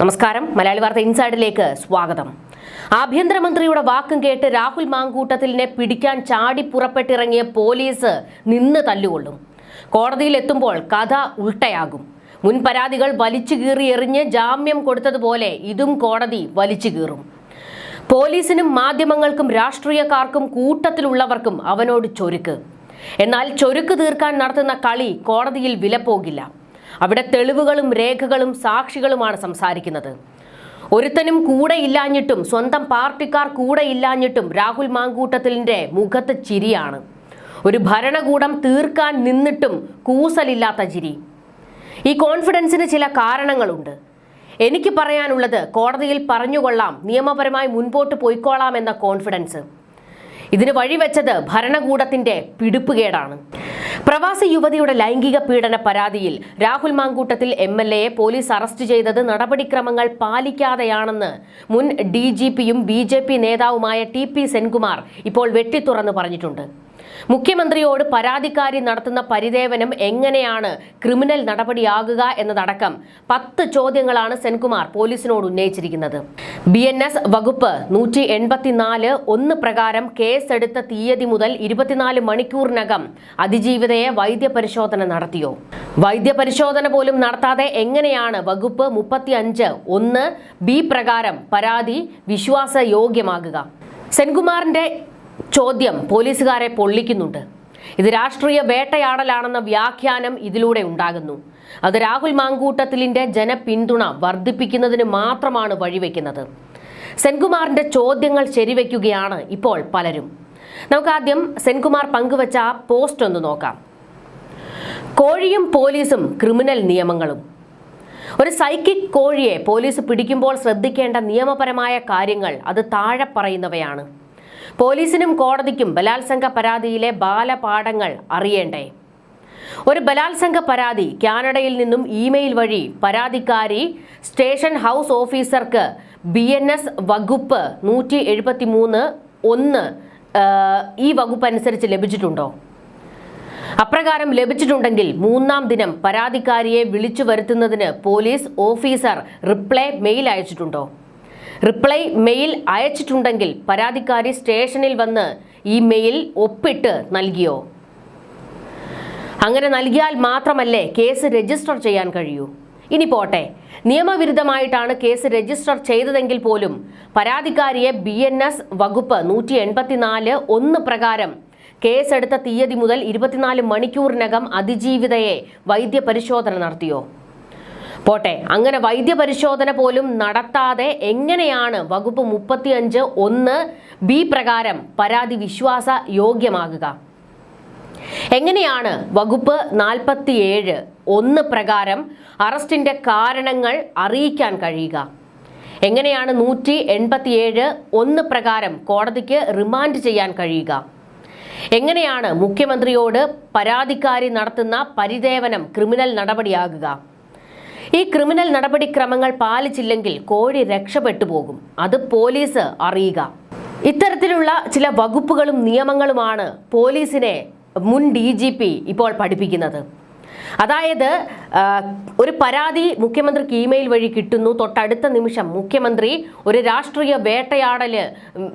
നമസ്കാരം. മലയാളി വാർത്ത ഇൻസൈഡിലേക്ക് സ്വാഗതം. ആഭ്യന്തരമന്ത്രിയുടെ വാക്കും കേട്ട് രാഹുൽ മാങ്കൂട്ടത്തിലിനെ പിടിക്കാൻ ചാടി പുറപ്പെട്ടിറങ്ങിയ പോലീസ് നിന്ന് തല്ലുകൊള്ളും. കോടതിയിൽ എത്തുമ്പോൾ കഥ ഉൾട്ടയാകും. മുൻ പരാതികൾ വലിച്ചു കീറി എറിഞ്ഞ് ജാമ്യം കൊടുത്തതുപോലെ ഇതും കോടതി വലിച്ചു കീറും. പോലീസിനും മാധ്യമങ്ങൾക്കും രാഷ്ട്രീയക്കാർക്കും കൂട്ടത്തിലുള്ളവർക്കും അവനോട് ചൊരുക്ക്. എന്നാൽ ചൊരുക്ക് തീർക്കാൻ നടത്തുന്ന കളി കോടതിയിൽ വിലപ്പോകില്ല. അവിടെ തെളിവുകളും രേഖകളും സാക്ഷികളുമാണ് സംസാരിക്കുന്നത്. ഒരുത്തനും കൂടെ ഇല്ലാഞ്ഞിട്ടും സ്വന്തം പാർട്ടിക്കാർ കൂടെ ഇല്ലാഞ്ഞിട്ടും രാഹുൽ മാങ്കൂട്ടത്തിലിന്റെ മുഖത്ത് ചിരിയാണ്. ഒരു ഭരണകൂടം തീർക്കാൻ നിന്നിട്ടും കൂസലില്ലാത്ത ചിരി. ഈ കോൺഫിഡൻസിന് ചില കാരണങ്ങളുണ്ട്. എനിക്ക് പറയാനുള്ളത് കോടതിയിൽ പറഞ്ഞുകൊള്ളാം നിയമപരമായി മുൻപോട്ട് പോയിക്കോളാം എന്ന കോൺഫിഡൻസ്. ഇതിന് വഴിവെച്ചത് ഭരണകൂടത്തിന്റെ പിടിപ്പുകേടാണ്. പ്രവാസി യുവതിയുടെ ലൈംഗിക പീഡന പരാതിയിൽ രാഹുൽ മാങ്കൂട്ടത്തിൽ എം എൽ എയെ പോലീസ് അറസ്റ്റ് ചെയ്തത് നടപടിക്രമങ്ങൾ പാലിക്കാതെയാണെന്ന് മുൻ ഡി ജി പിയും ബി ജെ പി നേതാവുമായ ടി പി സെൻകുമാർ ഇപ്പോൾ വെട്ടിത്തുറന്ന് പറഞ്ഞിട്ടുണ്ട്. മുഖ്യമന്ത്രിയോട് പരാതിക്കാരി നടത്തുന്ന പരിദേവനം എങ്ങനെയാണ് ക്രിമിനൽ നടപടിയാകുക എന്നതടക്കം പത്ത് ചോദ്യങ്ങളാണ് സെൻകുമാർ പോലീസിനോട് ഉന്നയിച്ചിരിക്കുന്നത്. ബി എൻ എസ് വകുപ്പ് നൂറ്റി എൺപത്തിനാല് ഒന്ന് പ്രകാരം കേസെടുത്ത തീയതി മുതൽ ഇരുപത്തിനാല് മണിക്കൂറിനകം അതിജീവിതയെ വൈദ്യപരിശോധന നടത്തിയോ? വൈദ്യപരിശോധന പോലും നടത്താതെ എങ്ങനെയാണ് വകുപ്പ് മുപ്പത്തി അഞ്ച് ഒന്ന് ബി പ്രകാരം പരാതി വിശ്വാസയോഗ്യമാകുക? സെൻകുമാറിന്റെ ചോദ്യം പോലീസുകാരെ പൊള്ളിക്കുന്നുണ്ട്. ഇത് രാഷ്ട്രീയ വേട്ടയാടലാണെന്ന വ്യാഖ്യാനം ഇതിലൂടെ ഉണ്ടാകുന്നു. അത് രാഹുൽ മാങ്കൂട്ടത്തിലിന്റെ ജനപിന്തുണ വർദ്ധിപ്പിക്കുന്നതിന് മാത്രമാണ് വഴിവെക്കുന്നത്. സെൻകുമാറിന്റെ ചോദ്യങ്ങൾ ശരിവെക്കുകയാണ് ഇപ്പോൾ പലരും. നമുക്കാദ്യം സെൻകുമാർ പങ്കുവച്ച ആ പോസ്റ്റ് ഒന്ന് നോക്കാം. കോഴിയും പോലീസും ക്രിമിനൽ നിയമങ്ങളും. ഒരു സൈക്കിക് കോഴിയെ പോലീസ് പിടിക്കുമ്പോൾ ശ്രദ്ധിക്കേണ്ട നിയമപരമായ കാര്യങ്ങൾ അത് താഴെ പറയുന്നവയാണ്. പോലീസിനും കോടതിക്കും ബലാത്സംഗ പരാതിയിലെ ബാലപാഠങ്ങൾ അറിയേണ്ടേ? ഒരു ബലാത്സംഗ പരാതി കാനഡയിൽ നിന്നും ഇമെയിൽ വഴി പരാതിക്കാരി സ്റ്റേഷൻ ഹൗസ് ഓഫീസർക്ക് ബി എൻ എസ് വകുപ്പ് നൂറ്റി എഴുപത്തി മൂന്ന് ഒന്ന് ഈ വകുപ്പ് അനുസരിച്ച് ലഭിച്ചിട്ടുണ്ടോ? അപ്രകാരം ലഭിച്ചിട്ടുണ്ടെങ്കിൽ മൂന്നാം ദിനം പരാതിക്കാരിയെ വിളിച്ചു വരുത്തുന്നതിന് പോലീസ് ഓഫീസർ റിപ്ലൈ മെയിൽ അയച്ചിട്ടുണ്ടോ? റിപ്ലൈ മെയിൽ അയച്ചിട്ടുണ്ടെങ്കിൽ പരാതിക്കാരി സ്റ്റേഷനിൽ വന്ന് ഈ മെയിൽ ഒപ്പിട്ട് നൽകിയോ? അങ്ങനെ നൽകിയാൽ മാത്രമല്ലേ കേസ് രജിസ്റ്റർ ചെയ്യാൻ കഴിയൂ? ഇനി പോട്ടെ. നിയമവിരുദ്ധമായിട്ടാണ് കേസ് രജിസ്റ്റർ ചെയ്തതെങ്കിൽ പോലും പരാതിക്കാരിയെ ബി എൻ എസ് വകുപ്പ് നൂറ്റി എൺപത്തിനാല് ഒന്ന് പ്രകാരം കേസെടുത്ത തീയതി മുതൽ ഇരുപത്തിനാല് മണിക്കൂറിനകം അതിജീവിതയെ വൈദ്യപരിശോധന നടത്തിയോ? പോട്ടെ അങ്ങനെ വൈദ്യപരിശോധന പോലും നടത്താതെ എങ്ങനെയാണ് വകുപ്പ് മുപ്പത്തിയഞ്ച് ഒന്ന് ബി പ്രകാരം പരാതി വിശ്വാസ യോഗ്യമാകുക? എങ്ങനെയാണ് വകുപ്പ് നാൽപ്പത്തിയേഴ് ഒന്ന് പ്രകാരം അറസ്റ്റിന്റെ കാരണങ്ങൾ അറിയിക്കാൻ കഴിയുക? എങ്ങനെയാണ് നൂറ്റി എൺപത്തിയേഴ് ഒന്ന് പ്രകാരം കോടതിക്ക് റിമാൻഡ് ചെയ്യാൻ കഴിയുക? എങ്ങനെയാണ് മുഖ്യമന്ത്രിയോട് പരാതിക്കാരി നടത്തുന്ന പരിദേവനം ക്രിമിനൽ നടപടിയാകുക? ഈ ക്രിമിനൽ നടപടിക്രമങ്ങൾ പാലിച്ചില്ലെങ്കിൽ കോഴി രക്ഷപ്പെട്ടു പോകും. അത് പോലീസ് അറിയുക. ഇത്തരത്തിലുള്ള ചില വകുപ്പുകളും നിയമങ്ങളുമാണ് പോലീസിനെ മുൻ ഡി ഇപ്പോൾ പഠിപ്പിക്കുന്നത്. അതായത് ഒരു പരാതി മുഖ്യമന്ത്രിക്ക് ഇമെയിൽ വഴി കിട്ടുന്നു. തൊട്ടടുത്ത നിമിഷം മുഖ്യമന്ത്രി ഒരു രാഷ്ട്രീയ വേട്ടയാടൽ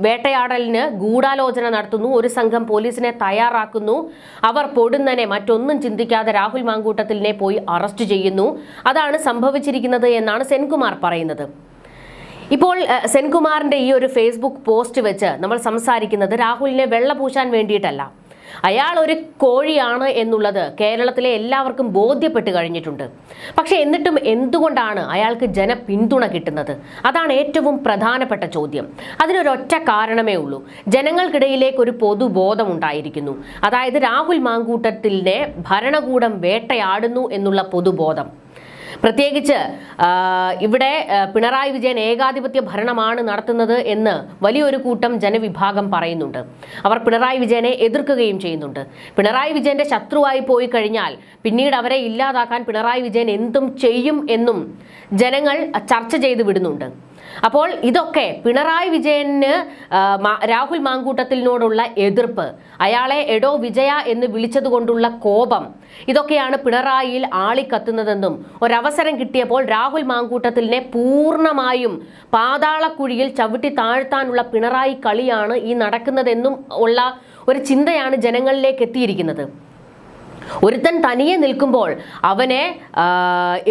വേട്ടയാടലിന് ഗൂഢാലോചന നടത്തുന്നു. ഒരു സംഘം പോലീസിനെ തയ്യാറാക്കുന്നു. അവർ പൊടുന്നനെ മറ്റൊന്നും ചിന്തിക്കാതെ രാഹുൽ മാങ്കൂട്ടത്തിലിനെ പോയി അറസ്റ്റ് ചെയ്യുന്നു. അതാണ് സംഭവിച്ചിരിക്കുന്നത് എന്നാണ് സെൻകുമാർ പറയുന്നത്. ഇപ്പോൾ സെൻകുമാറിന്റെ ഈ ഒരു ഫേസ്ബുക്ക് പോസ്റ്റ് വെച്ച് നമ്മൾ സംസാരിക്കുന്നത് രാഹുലിനെ വെള്ള പൂശാൻ വേണ്ടിയിട്ടല്ല. അയാൾ ഒരു കോഴിയാണ് എന്നുള്ളത് കേരളത്തിലെ എല്ലാവർക്കും ബോധ്യപ്പെട്ട് കഴിഞ്ഞിട്ടുണ്ട്. പക്ഷെ എന്നിട്ടും എന്തുകൊണ്ടാണ് അയാൾക്ക് ജനപിന്തുണ കിട്ടുന്നത്? അതാണ് ഏറ്റവും പ്രധാനപ്പെട്ട ചോദ്യം. അതിനൊരൊറ്റ കാരണമേ ഉള്ളൂ. ജനങ്ങൾക്കിടയിലേക്ക് ഒരു പൊതുബോധം ഉണ്ടായിരിക്കുന്നു അതായത് രാഹുൽ മാങ്കൂട്ടത്തിലിനെ ഭരണകൂടം വേട്ടയാടുന്നു എന്നുള്ള പൊതുബോധം. പ്രത്യേകിച്ച് ഇവിടെ പിണറായി വിജയൻ ഏകാധിപത്യ ഭരണമാണ് നടത്തുന്നത് എന്ന് വലിയൊരു കൂട്ടം ജനവിഭാഗം പറയുന്നുണ്ട്. അവർ പിണറായി വിജയനെ എതിർക്കുകയും ചെയ്യുന്നുണ്ട്. പിണറായി വിജയന്റെ ശത്രുവായി പോയി കഴിഞ്ഞാൽ പിന്നീട് അവരെ ഇല്ലാതാക്കാൻ പിണറായി വിജയൻ എന്തും ചെയ്യും എന്നും ജനങ്ങൾ ചർച്ച ചെയ്ത് വിടുന്നുണ്ട്. അപ്പോൾ ഇതൊക്കെ പിണറായി വിജയന് രാഹുൽ മാങ്കൂട്ടത്തിനോടുള്ള എതിർപ്പ് അയാളെ എടോ വിജയ എന്ന് വിളിച്ചതുകൊണ്ടുള്ള കോപം ഇതൊക്കെയാണ് പിണറായിയിൽ ആളിക്കത്തുന്നതെന്നും ഒരവസരം കിട്ടിയപ്പോൾ രാഹുൽ മാങ്കൂട്ടത്തിലിനെ പൂർണമായും പാതാളക്കുഴിയിൽ ചവിട്ടി താഴ്ത്താനുള്ള പിണറായി കളിയാണ് ഈ നടക്കുന്നതെന്നും ഉള്ള ഒരു ചിന്തയാണ് ജനങ്ങളിലേക്ക് എത്തിയിരിക്കുന്നത്. ഒരുത്തൻ തനിയെ നിൽക്കുമ്പോൾ അവനെ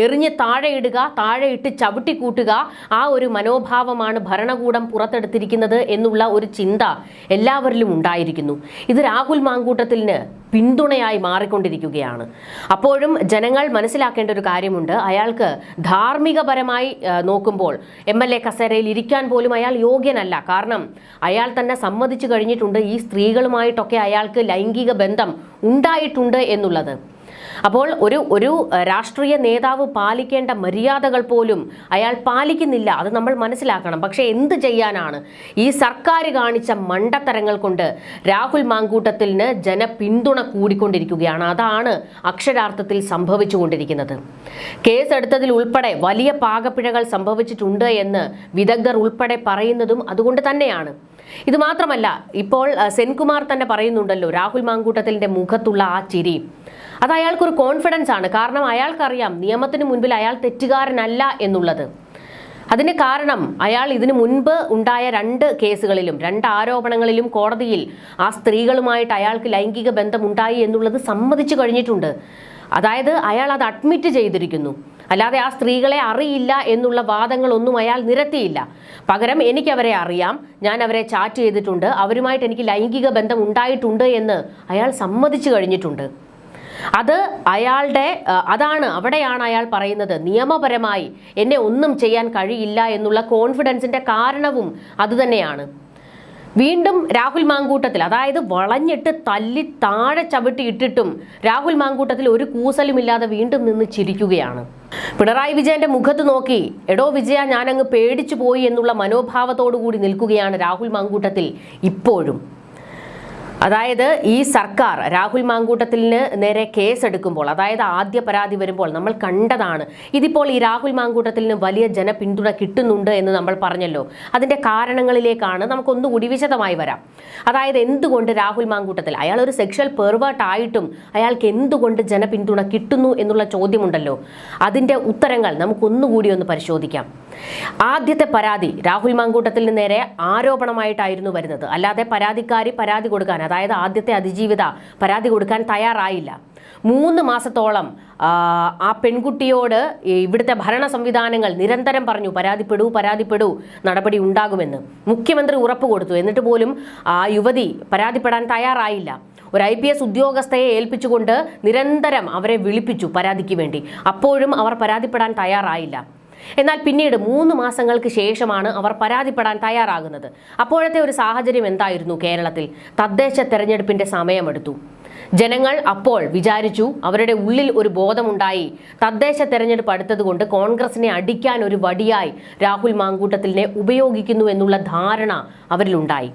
എറിഞ്ഞ് താഴെയിടുക താഴെയിട്ട് ചവിട്ടി കൂട്ടുക ആ ഒരു മനോഭാവമാണ് ഭരണകൂടം പുറത്തെടുത്തിരിക്കുന്നത് എന്നുള്ള ഒരു ചിന്ത എല്ലാവരിലും ഉണ്ടായിരിക്കുന്നു. ഇത് രാഹുൽ മാങ്കൂട്ടത്തിന് പിന്തുണയായി മാറിക്കൊണ്ടിരിക്കുകയാണ്. അപ്പോഴും ജനങ്ങൾ മനസ്സിലാക്കേണ്ട ഒരു കാര്യമുണ്ട്. അയാൾക്ക് ധാർമ്മികപരമായി നോക്കുമ്പോൾ എം എൽ എ കസേരയിൽ ഇരിക്കാൻ പോലും അയാൾ യോഗ്യനല്ല. കാരണം അയാൾ തന്നെ സമ്മതിച്ചു കഴിഞ്ഞിട്ടുണ്ട് ഈ സ്ത്രീകളുമായിട്ടൊക്കെ അയാൾക്ക് ലൈംഗിക ബന്ധം ഉണ്ടായിട്ടുണ്ട് എന്നുള്ളത്. അപ്പോൾ ഒരു ഒരു രാഷ്ട്രീയ നേതാവ് പാലിക്കേണ്ട മര്യാദകൾ പോലും അയാൾ പാലിക്കുന്നില്ല. അത് നമ്മൾ മനസ്സിലാക്കണം. പക്ഷേ എന്ത് ചെയ്യാനാണ്? ഈ സർക്കാർ കാണിച്ച മണ്ടത്തരങ്ങൾ കൊണ്ട് രാഹുൽ മാങ്കൂട്ടത്തിന് ജനപിന്തുണ കൂടിക്കൊണ്ടിരിക്കുകയാണ്. അതാണ് അക്ഷരാർത്ഥത്തിൽ സംഭവിച്ചുകൊണ്ടിരിക്കുന്നത്. കേസെടുത്തതിൽ ഉൾപ്പെടെ വലിയ പാകപ്പിഴകൾ സംഭവിച്ചിട്ടുണ്ട് എന്ന് വിദഗ്ധർ ഉൾപ്പെടെ പറയുന്നതും അതുകൊണ്ട് തന്നെയാണ്. ഇത് മാത്രമല്ല ഇപ്പോൾ സെൻകുമാർ തന്നെ പറയുന്നുണ്ടല്ലോ രാഹുൽ മാങ്കൂട്ടത്തിന്റെ മുഖത്തുള്ള ആ ചിരി. അത് അയാൾക്കൊരു കോൺഫിഡൻസ് ആണ്. കാരണം അയാൾക്കറിയാം നിയമത്തിന് മുൻപിൽ അയാൾ തെറ്റുകാരനല്ല എന്നുള്ളത്. അതിന് കാരണം അയാൾ ഇതിനു മുൻപ് ഉണ്ടായ രണ്ട് കേസുകളിലും രണ്ട് ആരോപണങ്ങളിലും കോടതിയിൽ ആ സ്ത്രീകളുമായിട്ട് അയാൾക്ക് ലൈംഗിക ബന്ധമുണ്ടായി എന്നുള്ളത് സമ്മതിച്ചു കഴിഞ്ഞിട്ടുണ്ട്. അതായത് അയാൾ അത് അഡ്മിറ്റ് ചെയ്തിരിക്കുന്നു. അല്ലാതെ ആ സ്ത്രീകളെ അറിയില്ല എന്നുള്ള വാദങ്ങളൊന്നും അയാൾ നിരത്തിയില്ല. പകരം എനിക്കവരെ അറിയാം ഞാൻ അവരെ ചാറ്റ് ചെയ്തിട്ടുണ്ട് അവരുമായിട്ട് എനിക്ക് ലൈംഗിക ബന്ധം ഉണ്ടായിട്ടുണ്ട് എന്ന് അയാൾ സമ്മതിച്ചു കഴിഞ്ഞിട്ടുണ്ട്. അത് അയാളുടെ അതാണ് അവിടെയാണ് അയാൾ പറയുന്നത്. നിയമപരമായി എന്നെ ഒന്നും ചെയ്യാൻ കഴിയില്ല എന്നുള്ള കോൺഫിഡൻസിന്റെ കാരണവും അതുതന്നെയാണ് വീണ്ടും രാഹുൽ മാങ്കൂട്ടത്തിൽ അതായത് വളഞ്ഞിട്ട് തല്ലി താഴെ ചവിട്ടി ഇട്ടിട്ടും രാഹുൽ മാങ്കൂട്ടത്തിൽ ഒരു കൂസലുമില്ലാതെ വീണ്ടും നിന്ന് ചിരിക്കുകയാണ്. പിണറായി വിജയന്റെ മുഖത്ത് നോക്കി എടോ വിജയ ഞാനങ്ങ് പേടിച്ചു പോയി എന്നുള്ള മനോഭാവത്തോടു കൂടി നിൽക്കുകയാണ് രാഹുൽ മാങ്കൂട്ടത്തിൽ ഇപ്പോഴും. അതായത് ഈ സർക്കാർ രാഹുൽ മാങ്കൂട്ടത്തിന് നേരെ കേസെടുക്കുമ്പോൾ അതായത് ആദ്യ പരാതി വരുമ്പോൾ നമ്മൾ കണ്ടതാണ്. ഇതിപ്പോൾ ഈ രാഹുൽ മാങ്കൂട്ടത്തിന് വലിയ ജനപിന്തുണ കിട്ടുന്നുണ്ട് എന്ന് നമ്മൾ പറഞ്ഞല്ലോ. അതിന്റെ കാരണങ്ങളിലേക്കാണ് നമുക്കൊന്നുകൂടി വിശദമായി വരാം. അതായത് എന്തുകൊണ്ട് രാഹുൽ മാങ്കൂട്ടത്തിൽ അയാൾ ഒരു സെക്ഷൽ പെർവേർട്ട് ആയിട്ടും അയാൾക്ക് എന്തുകൊണ്ട് ജനപിന്തുണ കിട്ടുന്നു എന്നുള്ള ചോദ്യമുണ്ടല്ലോ. അതിന്റെ ഉത്തരങ്ങൾ നമുക്കൊന്നുകൂടി ഒന്ന് പരിശോധിക്കാം. ആദ്യത്തെ പരാതി രാഹുൽ മാങ്കൂട്ടത്തിൽ നേരെ ആരോപണമായിട്ടായിരുന്നു വരുന്നത്. അല്ലാതെ പരാതിക്കാരി പരാതി കൊടുക്കാൻ അതായത് ആദ്യത്തെ അതിജീവിത പരാതി കൊടുക്കാൻ തയ്യാറായില്ല. മൂന്ന് മാസത്തോളം ആ, പെൺകുട്ടിയോട് ഇവിടുത്തെ ഭരണ സംവിധാനങ്ങൾ നിരന്തരം പറഞ്ഞു പരാതിപ്പെടൂ പരാതിപ്പെടൂ നടപടി ഉണ്ടാകുമെന്ന്. മുഖ്യമന്ത്രി ഉറപ്പ് കൊടുത്തു. എന്നിട്ട് പോലും ആ യുവതി പരാതിപ്പെടാൻ തയ്യാറായില്ല. ഒരു ഐ പി എസ് ഉദ്യോഗസ്ഥയെ ഏൽപ്പിച്ചുകൊണ്ട് നിരന്തരം അവരെ വിളിപ്പിച്ചു പരാതിക്ക് വേണ്ടി. അപ്പോഴും അവർ പരാതിപ്പെടാൻ തയ്യാറായില്ല. എന്നാൽ പിന്നീട് മൂന്ന് മാസങ്ങൾക്ക് ശേഷമാണ് അവർ പരാതിപ്പെടാൻ തയ്യാറാകുന്നത്. അപ്പോഴത്തെ ഒരു സാഹചര്യം എന്തായിരുന്നു കേരളത്തിൽ? തദ്ദേശ തെരഞ്ഞെടുപ്പിന്റെ സമയമെടുത്തു. ജനങ്ങൾ അപ്പോൾ വിചാരിച്ചു അവരുടെ ഉള്ളിൽ ഒരു ബോധമുണ്ടായി. തദ്ദേശ തെരഞ്ഞെടുപ്പ് അടുത്തതുകൊണ്ട് കോൺഗ്രസിനെ അടിക്കാൻ ഒരു വടിയായി രാഹുൽ മാങ്കൂട്ടത്തിലിനെ ഉപയോഗിക്കുന്നു എന്നുള്ള ധാരണ അവരിലുണ്ടായി.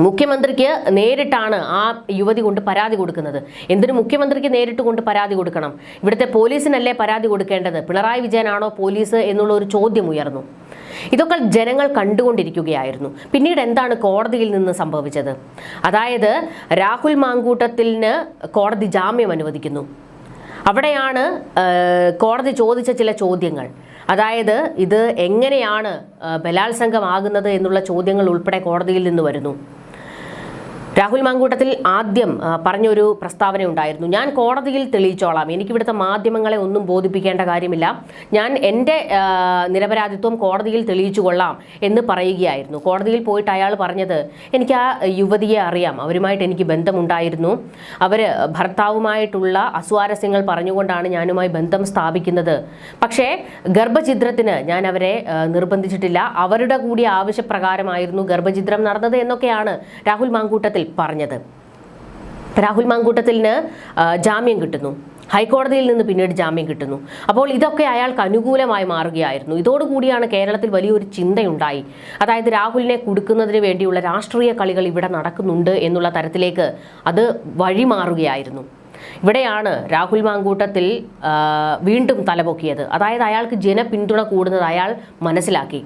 മുഖ്യമന്ത്രിക്ക് നേരിട്ടാണ് ആ യുവതി കൊണ്ട് പരാതി കൊടുക്കുന്നത്. എന്തിനു മുഖ്യമന്ത്രിക്ക് നേരിട്ട് കൊണ്ട് പരാതി കൊടുക്കണം? ഇവിടുത്തെ പോലീസിനല്ലേ പരാതി കൊടുക്കേണ്ടത്? പിണറായി വിജയനാണോ പോലീസ് എന്നുള്ള ഒരു ചോദ്യം ഉയർന്നു. ഇതൊക്കെ ജനങ്ങൾ കണ്ടുകൊണ്ടിരിക്കുകയായിരുന്നു. പിന്നീട് എന്താണ് കോടതിയിൽ നിന്ന് സംഭവിച്ചത്? അതായത് രാഹുൽ മാങ്കൂട്ടത്തിന് കോടതി ജാമ്യം അനുവദിക്കുന്നു. അവിടെയാണ് കോടതി ചോദിച്ച ചില ചോദ്യങ്ങൾ. അതായത് ഇത് എങ്ങനെയാണ് ബലാത്സംഗമാകുന്നത് എന്നുള്ള ചോദ്യങ്ങൾ ഉൾപ്പെടെ കോടതിയിൽ നിന്ന് വരുന്നു. രാഹുൽ മാങ്കൂട്ടത്തിൽ ആദ്യം പറഞ്ഞൊരു പ്രസ്താവന ഉണ്ടായിരുന്നു ഞാൻ കോടതിയിൽ തെളിയിച്ചോളാം. എനിക്കിവിടുത്തെ മാധ്യമങ്ങളെ ഒന്നും ബോധിപ്പിക്കേണ്ട കാര്യമില്ല. ഞാൻ എന്റെ നിരപരാധിത്വം കോടതിയിൽ തെളിയിച്ചു കൊള്ളാം എന്ന് പറയുകയായിരുന്നു. കോടതിയിൽ പോയിട്ട് അയാൾ പറഞ്ഞത് എനിക്ക് ആ യുവതിയെ അറിയാം. അവരുമായിട്ട് എനിക്ക് ബന്ധമുണ്ടായിരുന്നു. അവർ ഭർത്താവുമായിട്ടുള്ള അസ്വാരസ്യങ്ങൾ പറഞ്ഞുകൊണ്ടാണ് ഞാനുമായി ബന്ധം സ്ഥാപിക്കുന്നത്. പക്ഷേ ഗർഭഛിദ്രത്തിന് ഞാൻ അവരെ നിർബന്ധിച്ചിട്ടില്ല. അവരുടെ കൂടി ആവശ്യപ്രകാരമായിരുന്നു ഗർഭചിത്രം നടന്നത് എന്നൊക്കെയാണ് രാഹുൽ മാങ്കൂട്ടത്തിൽ പറഞ്ഞത്. രാഹുൽ മാങ്കൂട്ടത്തിന് ജാമ്യം കിട്ടുന്നു. ഹൈക്കോടതിയിൽ നിന്ന് പിന്നീട് ജാമ്യം കിട്ടുന്നു. അപ്പോൾ ഇതൊക്കെ അയാൾക്ക് അനുകൂലമായി മാറുകയായിരുന്നു. ഇതോടുകൂടിയാണ് കേരളത്തിൽ വലിയൊരു ചിന്തയുണ്ടായി. അതായത് രാഹുലിനെ കുടുക്കുന്നതിന് വേണ്ടിയുള്ള രാഷ്ട്രീയ കളികൾ ഇവിടെ നടക്കുന്നുണ്ട് എന്നുള്ള തരത്തിലേക്ക് അത് വഴിമാറുകയായിരുന്നു. ഇവിടെയാണ് രാഹുൽ മാങ്കൂട്ടത്തിൽ വീണ്ടും തലപൊക്കിയത്. അതായത് അയാൾക്ക് ജനപിന്തുണ കൂടുന്നത് അയാൾ മനസ്സിലാക്കി.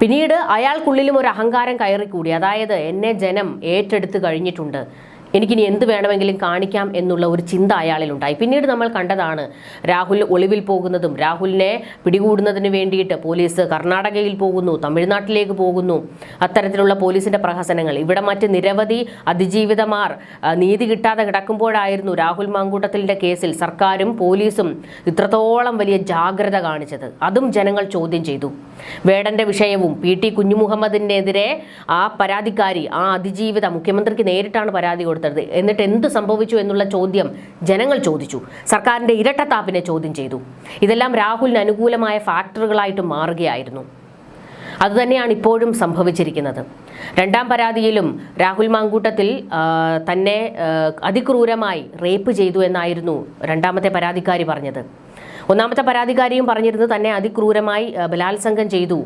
പിന്നീട് അയാൾക്കുള്ളിലും ഒരു അഹങ്കാരം കയറിക്കൂടി. അതായത് എന്നെ ജനം ഏറ്റെടുത്ത് കഴിഞ്ഞിട്ടുണ്ട്. എനിക്കിനി എന്ത് വേണമെങ്കിലും കാണിക്കാം എന്നുള്ള ഒരു ചിന്ത അയാളിലുണ്ടായി. പിന്നീട് നമ്മൾ കണ്ടതാണ് രാഹുൽ ഒളിവിൽ പോകുന്നതും രാഹുലിനെ പിടികൂടുന്നതിന് വേണ്ടിയിട്ട് പോലീസ് കർണാടകയിൽ പോകുന്നു തമിഴ്നാട്ടിലേക്ക് പോകുന്നു. അത്തരത്തിലുള്ള പോലീസിന്റെ പ്രഹസനങ്ങൾ. ഇവിടെ മറ്റ് നിരവധി അതിജീവിതമാർ നീതി കിട്ടാതെ കിടക്കുമ്പോഴായിരുന്നു രാഹുൽ മാങ്കൂട്ടത്തിന്റെ കേസിൽ സർക്കാരും പോലീസും ഇത്രത്തോളം വലിയ ജാഗ്രത കാണിച്ചത്. അതും ജനങ്ങൾ ചോദ്യം ചെയ്തു. വേടന്റെ വിഷയവും പി ടി കുഞ്ഞുമുഹമ്മദിനെതിരെ ആ പരാതിക്കാരി ആ അതിജീവിത മുഖ്യമന്ത്രിക്ക് നേരിട്ടാണ് പരാതി കൊടുത്തത്. എന്നിട്ട് എന്ത് സംഭവിച്ചു എന്നുള്ള ചോദ്യം ജനങ്ങൾ ചോദിച്ചു. സർക്കാരിന്റെ ഇരട്ടത്താപ്പിനെ ചോദ്യം ചെയ്തു. ഇതെല്ലാം രാഹുലിന് അനുകൂലമായ ഫാക്ടറുകളായിട്ട് മാറുകയായിരുന്നു. അതുതന്നെയാണ് ഇപ്പോഴും സംഭവിച്ചിരിക്കുന്നത്. രണ്ടാം പരാതിയിലും രാഹുൽ മാങ്കൂട്ടത്തിൽ തന്നെ അതിക്രൂരമായി റേപ്പ് ചെയ്തു എന്നായിരുന്നു രണ്ടാമത്തെ പരാതിക്കാരി പറഞ്ഞത്. ഒന്നാമത്തെ പരാതിക്കാരിയും പറഞ്ഞിരുന്നു തന്നെ അതിക്രൂരമായി ബലാത്സംഗം ചെയ്തു.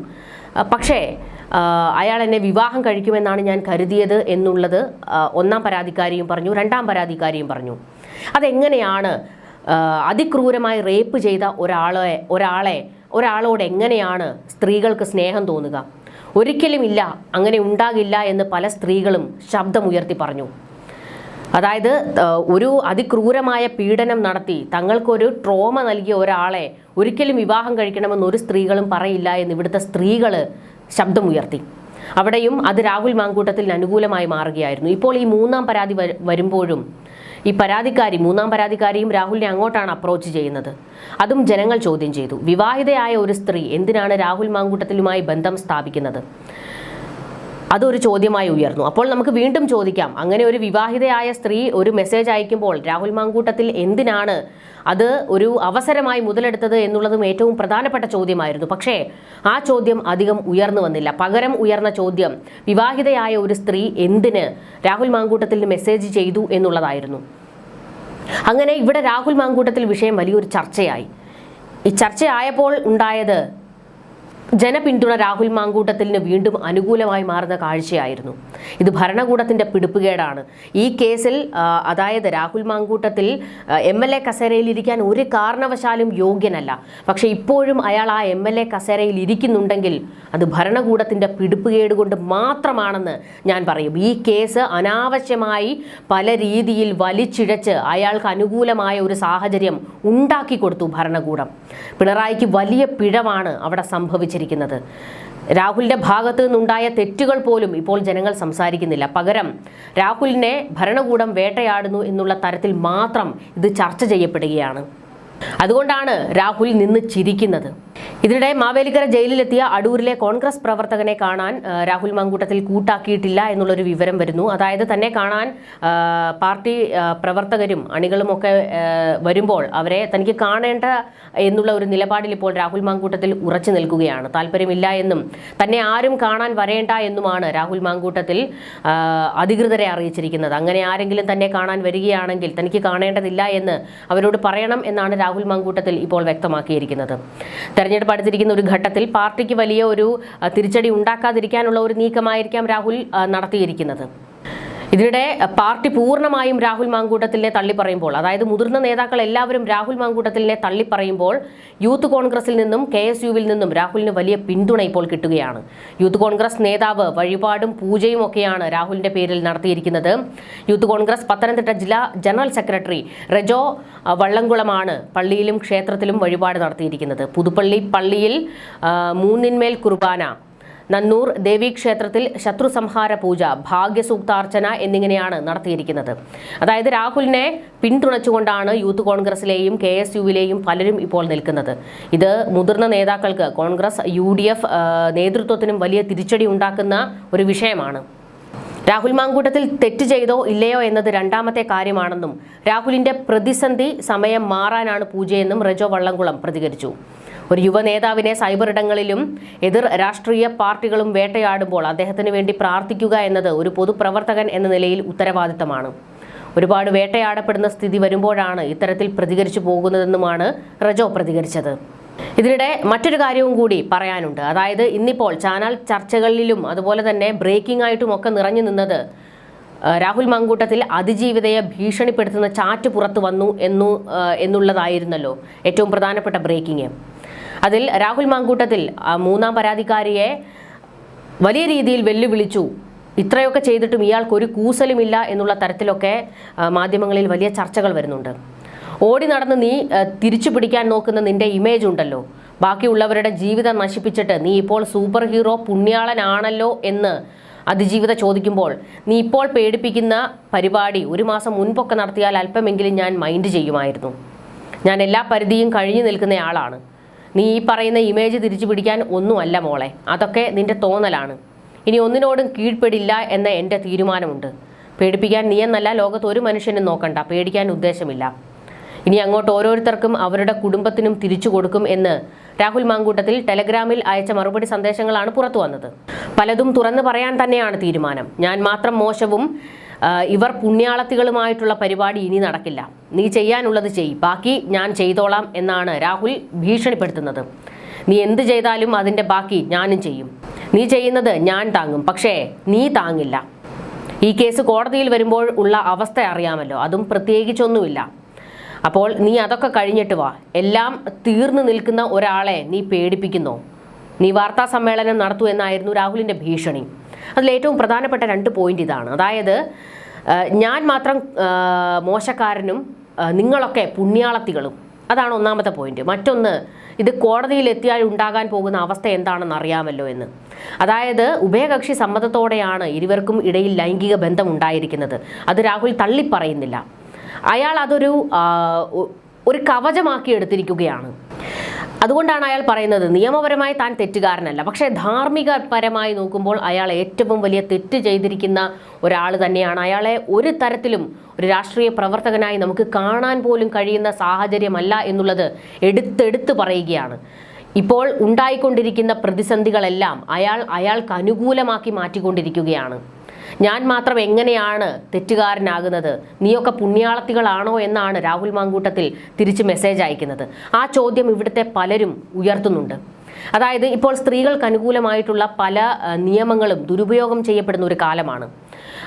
പക്ഷേ അയാൾ എന്നെ വിവാഹം കഴിക്കുമെന്നാണ് ഞാൻ കരുതിയത് എന്നുള്ളത് ഒന്നാം പരാതിക്കാരിയും പറഞ്ഞു രണ്ടാം പരാതിക്കാരിയും പറഞ്ഞു. അതെങ്ങനെയാണ് അതിക്രൂരമായി റേപ്പ് ചെയ്ത ഒരാളെ ഒരാളെ ഒരാളോട് എങ്ങനെയാണ് സ്ത്രീകൾക്ക് സ്നേഹം തോന്നുക? ഒരിക്കലും ഇല്ല അങ്ങനെ ഉണ്ടാകില്ല എന്ന് പല സ്ത്രീകളും ശബ്ദമുയർത്തി പറഞ്ഞു. അതായത് ഒരു അതിക്രൂരമായ പീഡനം നടത്തി തങ്ങൾക്കൊരു ട്രോമ നൽകിയ ഒരാളെ ഒരിക്കലും വിവാഹം കഴിക്കണമെന്ന് ഒരു സ്ത്രീകളും പറയില്ല എന്ന് ഇവിടുത്തെ സ്ത്രീകൾ ശബ്ദമുയർത്തി. അവിടെയും അത് രാഹുൽ മാങ്കൂട്ടത്തിന് അനുകൂലമായി മാറുകയായിരുന്നു. ഇപ്പോൾ ഈ മൂന്നാം പരാതി വരുമ്പോഴും ഈ പരാതിക്കാരി മൂന്നാം പരാതിക്കാരിയും രാഹുലിനെ അങ്ങോട്ടാണ് അപ്രോച്ച് ചെയ്യുന്നത്. അതും ജനങ്ങൾ ചോദ്യം ചെയ്തു. വിവാഹിതയായ ഒരു സ്ത്രീ എന്തിനാണ് രാഹുൽ മാങ്കൂട്ടത്തിലുമായി ബന്ധം സ്ഥാപിക്കുന്നത്? അതൊരു ചോദ്യമായി ഉയർന്നു. അപ്പോൾ നമുക്ക് വീണ്ടും ചോദിക്കാം. അങ്ങനെ ഒരു വിവാഹിതയായ സ്ത്രീ ഒരു മെസ്സേജ് അയക്കുമ്പോൾ രാഹുൽ മാങ്കൂട്ടത്തിൽ എന്തിനാണ് അത് ഒരു അവസരമായി മുതലെടുത്തത് എന്നുള്ളതും ഏറ്റവും പ്രധാനപ്പെട്ട ചോദ്യമായിരുന്നു. പക്ഷേ ആ ചോദ്യം അധികം ഉയർന്നു വന്നില്ല. പകരം ഉയർന്ന ചോദ്യം വിവാഹിതയായ ഒരു സ്ത്രീ എന്തിന് രാഹുൽ മാങ്കൂട്ടത്തിൽ മെസ്സേജ് ചെയ്തു എന്നുള്ളതായിരുന്നു. അങ്ങനെ ഇവിടെ രാഹുൽ മാങ്കൂട്ടത്തിൽ വിഷയം വലിയൊരു ചർച്ചയായി. ഈ ചർച്ചയായപ്പോൾ ഉണ്ടായത് ജനപിന്തുണ രാഹുൽ മാങ്കൂട്ടത്തിലിന് വീണ്ടും അനുകൂലമായി മാറുന്ന കാഴ്ചയായിരുന്നു. ഇത് ഭരണകൂടത്തിന്റെ പിടിപ്പുകേടാണ്. ഈ കേസിൽ അതായത് Rahul Mankoottathil M L A കസേരയിൽ ഇരിക്കാൻ ഒരു കാരണവശാലും യോഗ്യനല്ല. പക്ഷെ ഇപ്പോഴും അയാൾ ആ എം എൽ എ കസേരയിൽ ഇരിക്കുന്നുണ്ടെങ്കിൽ അത് ഭരണകൂടത്തിന്റെ പിടിപ്പുകേട് കൊണ്ട് മാത്രമാണെന്ന് ഞാൻ പറയും. ഈ കേസ് അനാവശ്യമായി പല രീതിയിൽ വലിച്ചിഴച്ച് അയാൾക്ക് അനുകൂലമായ ഒരു സാഹചര്യം ഉണ്ടാക്കി കൊടുത്തു ഭരണകൂടം. പിണറായിക്ക് വലിയ പിഴവാണ് അവിടെ സംഭവിച്ചിരിക്കുന്നത് രാഹുലിന്റെ ഭാഗത്ത് നിന്നുണ്ടായ തെറ്റുകൾ പോലും ഇപ്പോൾ ജനങ്ങൾ സംസാരിക്കുന്നില്ല. പകരം രാഹുലിനെ ഭരണകൂടം വേട്ടയാടുന്നു എന്നുള്ള തരത്തിൽ മാത്രം ഇത് ചർച്ച ചെയ്യപ്പെടുകയാണ്. അതുകൊണ്ടാണ് രാഹുൽ നിന്ന് ചിരിക്കുന്നത്. ഇതിനിടെ മാവേലിക്കര ജയിലിലെത്തിയ അടൂരിലെ കോൺഗ്രസ് പ്രവർത്തകനെ കാണാൻ രാഹുൽ മങ്കൂട്ടത്തിൽ കൂട്ടാക്കിയിട്ടില്ല എന്നുള്ളൊരു വിവരം വരുന്നു. അതായത് തന്നെ കാണാൻ പാർട്ടി പ്രവർത്തകരും അണികളും ഒക്കെ വരുമ്പോൾ അവരെ തനിക്ക് കാണേണ്ട എന്നുള്ള ഒരു നിലപാടിൽ ഇപ്പോൾ രാഹുൽ മാങ്കൂട്ടത്തിൽ ഉറച്ചു നിൽക്കുകയാണ്. താല്പര്യമില്ല എന്നും തന്നെ ആരും കാണാൻ വരേണ്ട എന്നുമാണ് രാഹുൽ മാങ്കൂട്ടത്തിൽ അധികൃതരെ അറിയിച്ചിരിക്കുന്നത്. അങ്ങനെ ആരെങ്കിലും തന്നെ കാണാൻ വരികയാണെങ്കിൽ തനിക്ക് കാണേണ്ടതില്ല എന്ന് അവരോട് പറയണം എന്നാണ് രാഹുൽ മാങ്കൂട്ടത്തിൽ ഇപ്പോൾ വ്യക്തമാക്കിയിരിക്കുന്നത്. തെരഞ്ഞെടുപ്പ് അടുത്തിരിക്കുന്ന ഒരു ഘട്ടത്തിൽ പാർട്ടിക്ക് വലിയ ഒരു തിരിച്ചടി ഉണ്ടാക്കാതിരിക്കാനുള്ള ഒരു നീക്കമായിരിക്കാം രാഹുൽ നടത്തിയിരിക്കുന്നത്. ഇതിനിടെ പാർട്ടി പൂർണമായും രാഹുൽ മാങ്കൂട്ടത്തിലിനെ തള്ളിപ്പറയുമ്പോൾ അതായത് മുതിർന്ന നേതാക്കൾ എല്ലാവരും രാഹുൽ മാങ്കൂട്ടത്തിലിനെ തള്ളിപ്പറയുമ്പോൾ യൂത്ത് കോൺഗ്രസിൽ നിന്നും കെ എസ് യുവിൽ നിന്നും രാഹുലിന് വലിയ പിന്തുണ ഇപ്പോൾ കിട്ടുകയാണ്. യൂത്ത് കോൺഗ്രസ് നേതാവ് വഴിപാടും പൂജയും ഒക്കെയാണ് രാഹുലിന്റെ പേരിൽ നടത്തിയിരിക്കുന്നത്. യൂത്ത് കോൺഗ്രസ് പത്തനംതിട്ട ജില്ലാ ജനറൽ സെക്രട്ടറി റെജോ വള്ളംകുളമാണ് പള്ളിയിലും ക്ഷേത്രത്തിലും വഴിപാട് നടത്തിയിരിക്കുന്നത്. പുതുപ്പള്ളി പള്ളിയിൽ മൂന്നിന്മേൽ കുർബാന നന്നൂർ ദേവീക്ഷേത്രത്തിൽ ശത്രു സംഹാര പൂജ ഭാഗ്യസൂക്താർച്ചന എന്നിങ്ങനെയാണ് നടത്തിയിരിക്കുന്നത്. അതായത് രാഹുലിനെ പിന്തുണച്ചുകൊണ്ടാണ് യൂത്ത് കോൺഗ്രസിലെയും കെ എസ് യുവിലെയും പലരും ഇപ്പോൾ നിൽക്കുന്നത്. ഇത് മുതിർന്ന നേതാക്കൾക്ക് കോൺഗ്രസ് യു ഡി എഫ് നേതൃത്വത്തിനും വലിയ തിരിച്ചടി ഉണ്ടാക്കുന്ന ഒരു വിഷയമാണ്. രാഹുൽ മാങ്കൂട്ടത്തിൽ തെറ്റ് ചെയ്തോ ഇല്ലയോ എന്നത് രണ്ടാമത്തെ കാര്യമാണെന്നും രാഹുലിന്റെ പ്രതിസന്ധി സമയം മാറാനാണ് പൂജയെന്നും റെജോ വള്ളംകുളം പ്രതികരിച്ചു. ഒരു യുവ നേതാവിനെ സൈബർ ഇടങ്ങളിലും എതിർ രാഷ്ട്രീയ പാർട്ടികളും വേട്ടയാടുമ്പോൾ അദ്ദേഹത്തിന് വേണ്ടി പ്രാർത്ഥിക്കുക എന്നത് ഒരു പൊതുപ്രവർത്തകൻ എന്ന നിലയിൽ ഉത്തരവാദിത്തമാണ്. ഒരുപാട് വേട്ടയാടപ്പെടുന്ന സ്ഥിതി വരുമ്പോഴാണ് ഇത്തരത്തിൽ പ്രതികരിച്ചു പോകുന്നതെന്നുമാണ് റജോ പ്രതികരിച്ചത്. ഇതിനിടെ മറ്റൊരു കാര്യവും കൂടി പറയാനുണ്ട്. അതായത് ഇന്നിപ്പോൾ ചാനൽ ചർച്ചകളിലും അതുപോലെ തന്നെ ബ്രേക്കിംഗ് ആയിട്ടും ഒക്കെ നിറഞ്ഞു നിന്നത് രാഹുൽ മങ്കൂട്ടത്തിൽ അതിജീവിതയെ ഭീഷണിപ്പെടുത്തുന്ന ചാറ്റ് പുറത്തു വന്നു എന്നു എന്നുള്ളതായിരുന്നല്ലോ ഏറ്റവും പ്രധാനപ്പെട്ട ബ്രേക്കിംഗ്. അതിൽ രാഹുൽ മാങ്കൂട്ടത്തിൽ മൂന്നാം പരാതിക്കാരിയെ വലിയ രീതിയിൽ വെല്ലുവിളിച്ചു. ഇത്രയൊക്കെ ചെയ്തിട്ടും ഇയാൾക്ക് ഒരു കൂസലുമില്ല എന്നുള്ള തരത്തിലൊക്കെ മാധ്യമങ്ങളിൽ വലിയ ചർച്ചകൾ വരുന്നുണ്ട്. ഓടി നടന്ന് നീ തിരിച്ചു പിടിക്കാൻ നോക്കുന്ന നിന്റെ ഇമേജ് ഉണ്ടല്ലോ. ബാക്കിയുള്ളവരുടെ ജീവിതം നശിപ്പിച്ചിട്ട് നീ ഇപ്പോൾ സൂപ്പർ ഹീറോ പുണ്യാളനാണല്ലോ എന്ന് അതിജീവിത ചോദിക്കുമ്പോൾ നീ ഇപ്പോൾ പേടിപ്പിക്കുന്ന പരിപാടി ഒരു മാസം മുൻപൊക്കെ നടത്തിയാൽ അല്പമെങ്കിലും ഞാൻ മൈൻഡ് ചെയ്യുമായിരുന്നു. ഞാൻ എല്ലാ പരിധിയും കഴിഞ്ഞു നിൽക്കുന്ന ആളാണ്. നീ ഈ പറയുന്ന ഇമേജ് തിരിച്ചു പിടിക്കാൻ ഒന്നുമല്ല മോളെ. അതൊക്കെ നിന്റെ തോന്നലാണ്. ഇനി ഒന്നിനോടും കീഴ്പ്പെടില്ല എന്ന എന്റെ തീരുമാനമുണ്ട്. പേടിപ്പിക്കാൻ നീ എന്നല്ല ലോകത്ത് ഒരു മനുഷ്യനും നോക്കണ്ട. പേടിക്കാൻ ഉദ്ദേശമില്ല. ഇനി അങ്ങോട്ട് ഓരോരുത്തർക്കും അവരുടെ കുടുംബത്തിനും തിരിച്ചു കൊടുക്കും എന്ന് രാഹുൽ മാങ്കൂട്ടത്തിൽ ടെലഗ്രാമിൽ അയച്ച മറുപടി സന്ദേശങ്ങളാണ് പുറത്തു വന്നത്. പലതും തുറന്നു പറയാൻ തന്നെയാണ് തീരുമാനം. ഞാൻ മാത്രം മോശവും ഇവർ പുണ്യാളത്തികളുമായിട്ടുള്ള പരിപാടി ഇനി നടക്കില്ല. നീ ചെയ്യാനുള്ളത് ചെയ് ബാക്കി ഞാൻ ചെയ്തോളാം എന്നാണ് രാഹുൽ ഭീഷണിപ്പെടുത്തുന്നത്. നീ എന്ത് ചെയ്താലും അതിന്റെ ബാക്കി ഞാനും ചെയ്യും. നീ ചെയ്യുന്നത് ഞാൻ താങ്ങും. പക്ഷേ നീ താങ്ങില്ല. ഈ കേസ് കോടതിയിൽ വരുമ്പോൾ ഉള്ള അവസ്ഥ അറിയാമല്ലോ. അതും പ്രത്യേകിച്ചൊന്നുമില്ല. അപ്പോൾ നീ അതൊക്കെ കഴിഞ്ഞിട്ട് വാ. എല്ലാം തീർന്നു നിൽക്കുന്ന ഒരാളെ നീ പേടിപ്പിക്കുന്നു. നീ വാർത്താ സമ്മേളനം നടത്തൂ എന്നായിരുന്നു രാഹുലിന്റെ ഭീഷണി. അതിൽ ഏറ്റവും പ്രധാനപ്പെട്ട രണ്ട് പോയിന്റ് ഇതാണ്. അതായത് ഞാൻ മാത്രം മോശക്കാരനും നിങ്ങളൊക്കെ പുണ്യാളത്തികളും. അതാണ് ഒന്നാമത്തെ പോയിന്റ് മറ്റൊന്ന് ഇത് കോടതിയിൽ എത്തിയാൽ ഉണ്ടാകാൻ പോകുന്ന അവസ്ഥ എന്താണെന്ന് അറിയാമല്ലോ എന്ന്. അതായത് ഉഭയകക്ഷി സമ്മതത്തോടെയാണ് ഇരുവർക്കും ഇടയിൽ ലൈംഗിക ബന്ധം ഉണ്ടായിരിക്കുന്നത്. അത് രാഹുൽ തള്ളിപ്പറയുന്നില്ല. അയാൾ അതൊരു ഒരു കവചമാക്കി എടുത്തിരിക്കുകയാണ്. അതുകൊണ്ടാണ് അയാൾ പറയുന്നത് നിയമപരമായി താൻ തെറ്റുകാരനല്ല. പക്ഷേ ധാർമ്മികപരമായി നോക്കുമ്പോൾ അയാൾ ഏറ്റവും വലിയ തെറ്റ് ചെയ്തിരിക്കുന്ന ഒരാൾ തന്നെയാണ്. അയാളെ ഒരു തരത്തിലും ഒരു രാഷ്ട്രീയ പ്രവർത്തകനായി നമുക്ക് കാണാൻ പോലും കഴിയുന്ന സാഹചര്യമല്ല എന്നുള്ളത് എടുത്തെടുത്ത് പറയുകയാണ്. ഇപ്പോൾ ഉണ്ടായിക്കൊണ്ടിരിക്കുന്ന പ്രതിസന്ധികളെല്ലാം അയാൾ അയാൾക്ക് അനുകൂലമാക്കി മാറ്റിക്കൊണ്ടിരിക്കുകയാണ്. ഞാൻ മാത്രം എങ്ങനെയാണ് തെറ്റുകാരനാകുന്നത്? നീയൊക്കെ പുണ്യാളത്തികളാണോ എന്നാണ് രാഹുൽ മാങ്കൂട്ടത്തിൽ തിരിച്ച് മെസ്സേജ് അയക്കുന്നത്. ആ ചോദ്യം ഇവിടുത്തെ പലരും ഉയർത്തുന്നുണ്ട്. അതായത് ഇപ്പോൾ സ്ത്രീകൾക്ക് അനുകൂലമായിട്ടുള്ള പല നിയമങ്ങളും ദുരുപയോഗം ചെയ്യപ്പെടുന്ന ഒരു കാലമാണ്.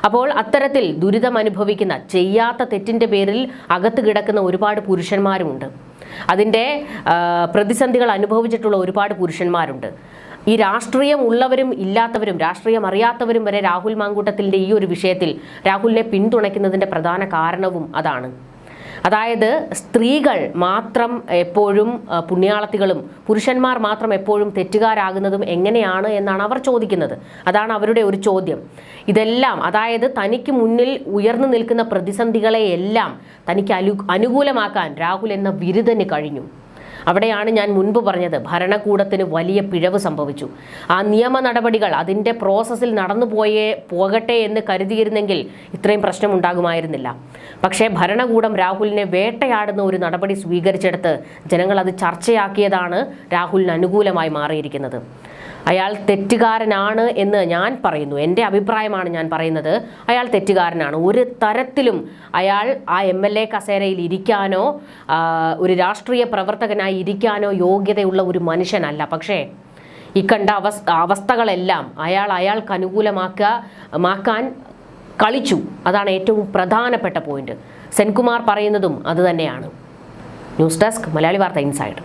അപ്പോൾ അത്തരത്തിൽ ദുരിതം അനുഭവിക്കുന്ന ചെയ്യാത്ത തെറ്റിന്റെ പേരിൽ അകത്ത് കിടക്കുന്ന ഒരുപാട് പുരുഷന്മാരുമുണ്ട്. അതിന്റെ പ്രതിസന്ധികൾ അനുഭവിച്ചിട്ടുള്ള ഒരുപാട് പുരുഷന്മാരുണ്ട്. ഈ രാഷ്ട്രീയം ഉള്ളവരും ഇല്ലാത്തവരും രാഷ്ട്രീയം അറിയാത്തവരും വരെ രാഹുൽ മാങ്കൂട്ടത്തിന്റെ ഈ ഒരു വിഷയത്തിൽ രാഹുലിനെ പിന്തുണയ്ക്കുന്നതിന്റെ പ്രധാന കാരണവും അതാണ്. അതായത് സ്ത്രീകൾ മാത്രം എപ്പോഴും പുണ്യാളത്തികളും പുരുഷന്മാർ മാത്രം എപ്പോഴും തെറ്റുകാരാകുന്നതും എങ്ങനെയാണ് എന്നാണ് അവർ ചോദിക്കുന്നത്. അതാണ് അവരുടെ ഒരു ചോദ്യം. ഇതെല്ലാം അതായത് തനിക്ക് മുന്നിൽ ഉയർന്നു നിൽക്കുന്ന പ്രതിസന്ധികളെയെല്ലാം തനിക്ക് അനു അനുകൂലമാക്കാൻ രാഹുൽ എന്ന ബിരുദന് കഴിഞ്ഞു. അവിടെയാണ് ഞാൻ മുൻപ് പറഞ്ഞത് ഭരണകൂടത്തിന് വലിയ പിഴവ് സംഭവിച്ചു. ആ നിയമ നടപടികൾ അതിന്റെ പ്രോസസ്സിൽ നടന്നു പോയേ പോകട്ടെ എന്ന് കരുതിയിരുന്നെങ്കിൽ ഇത്രയും പ്രശ്നം ഉണ്ടാകുമായിരുന്നില്ല. പക്ഷേ ഭരണകൂടം രാഹുലിനെ വേട്ടയാടുന്ന ഒരു നടപടി സ്വീകരിച്ചെടുത്ത് ജനങ്ങൾ അത് ചർച്ചയാക്കിയതാണ് രാഹുലിന് അനുകൂലമായി മാറിയിരിക്കുന്നത്. അയാൾ തെറ്റുകാരനാണ് എന്ന് ഞാൻ പറയുന്നു. എന്റെ അഭിപ്രായമാണ് ഞാൻ പറയുന്നത്. അയാൾ തെറ്റുകാരനാണ്. ഒരു തരത്തിലും അയാൾ ആ എം എൽ എ കസേരയിൽ ഇരിക്കാനോ ഒരു രാഷ്ട്രീയ പ്രവർത്തകനായി ഇരിക്കാനോ യോഗ്യതയുള്ള ഒരു മനുഷ്യനല്ല. പക്ഷേ ഈ കണ്ട അവസ് അവസ്ഥകളെല്ലാം അയാൾ അയാൾക്ക് അനുകൂലമാക്കുക മാക്കാൻ കളിച്ചു. അതാണ് ഏറ്റവും പ്രധാനപ്പെട്ട പോയിന്റ്. സെൻകുമാർ പറയുന്നതും അതുതന്നെയാണ് ന്യൂസ് ഡെസ്ക് മലയാളി വാർത്ത ഇൻസൈഡ്.